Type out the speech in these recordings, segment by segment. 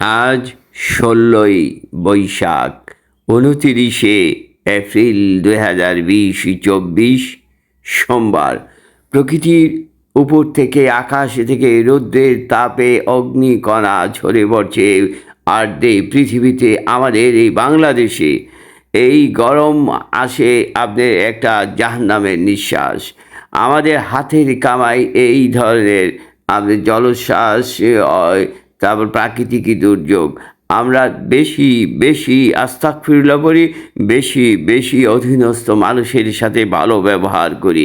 আজ ষোলোই বৈশাখ, উনতিরিশে এপ্রিল দুই হাজার বিশ চব্বিশ সোমবার। প্রকৃতির উপর থেকে আকাশ থেকে রৌদ্রের তাপে অগ্নিকণা ঝরে পড়ছে। আর্ধে পৃথিবীতে আমাদের এই বাংলাদেশে এই গরম আসে আপনার একটা জাহান্নামের নিঃশ্বাস। আমাদের হাতের কামাই এই ধরনের আমাদের জলশ্বাস তারপর প্রাকৃতিক দুর্যোগ। আমরা বেশি বেশি আস্থা ফিরলা করি বেশি বেশি অধীনস্থ মানুষের সাথে ভালো ব্যবহার করি।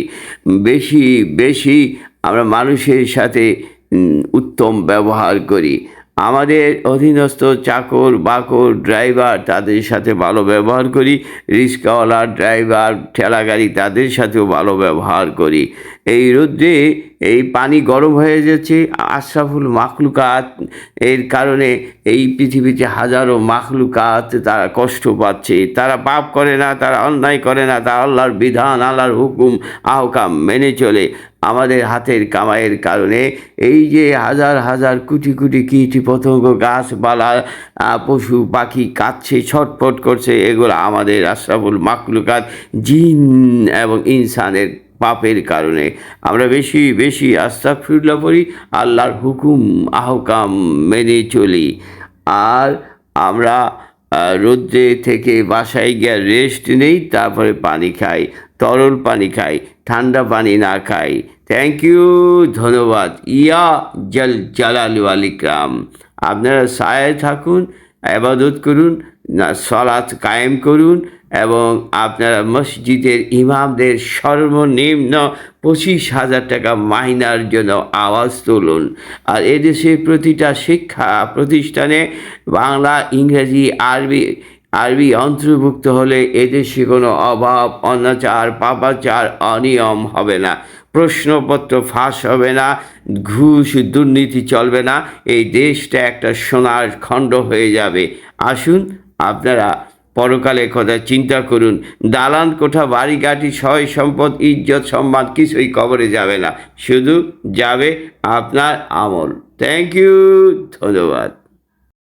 বেশি বেশি আমরা মানুষের সাথে উত্তম ব্যবহার করি। আমাদের অধীনস্থ চাকর বাকর ড্রাইভার তাদের সাথে ভালো ব্যবহার করি রিক্সাওয়ালা ড্রাইভার ঠেলা গাড়ি তাদের সাথেও ভালো ব্যবহার করি। এই রোদ্রে এই পানি গরম হয়ে যাচ্ছে, আশরাফুল মাখলুকাত, এর কারণে এই পৃথিবীতে হাজারো মাখলুকাত তারা কষ্ট পাচ্ছে। তারা পাপ করে না, তারা অন্যায় করে না, তারা আল্লাহর বিধান, আল্লাহর হুকুম, আহকাম মেনে চলে। আমাদের হাতের কামাইয়ের কারণে এই যে হাজার হাজার কোটি কোটি কীট পতঙ্গ গাছপালা পশু পাখি কাঁদছে ছটফট করছে, এগুলো আমাদের আশরাফুল মাকলুকাত জিন এবং ইনসানের পাপের কারণে। আমরা বেশি বেশি আস্থা ফিরলা পড়ি, আল্লাহর হুকুম, আহকাম মেনে চলি। আর আমরা রোদ্রে থেকে বাসায় গিয়ে রেস্ট নেই, তারপরে পানি খাই, তরল পানি খাই। ঠান্ডা পানি না খাই। থ্যাংক ইউ ধন্যবাদ। ইয়া জল জালালু আলিক্রাম আপনারা সায় থাকুন, আবাদত করুন, না সলাৎ কায়েম করুন এবং আপনারা মসজিদের ইমামদের সর্বনিম্ন পঁচিশ হাজার টাকা মাইনার জন্য আওয়াজ তুলুন। আর এদেশে প্রতিটা শিক্ষা প্রতিষ্ঠানে বাংলা, ইংরেজি, আরবি আরবি অন্তর্ভুক্ত হলে এদেশে কোনো অভাব, অনাচার, পাপাচার, অনিয়ম হবে না। প্রশ্নপত্র ফাঁস হবে না, ঘুষ, দুর্নীতি চলবে না, এই দেশটা একটা সোনার খণ্ড হয়ে যাবে। আসুন, আপনারা পরকালের কথা চিন্তা করুন। দালান কোঠা বাড়ি গাঠি সয় সম্পদ, ইজ্জত, সম্মান কিছুই কবরে যাবে না। শুধু যাবে আপনার আমল। থ্যাংক ইউ ধন্যবাদ।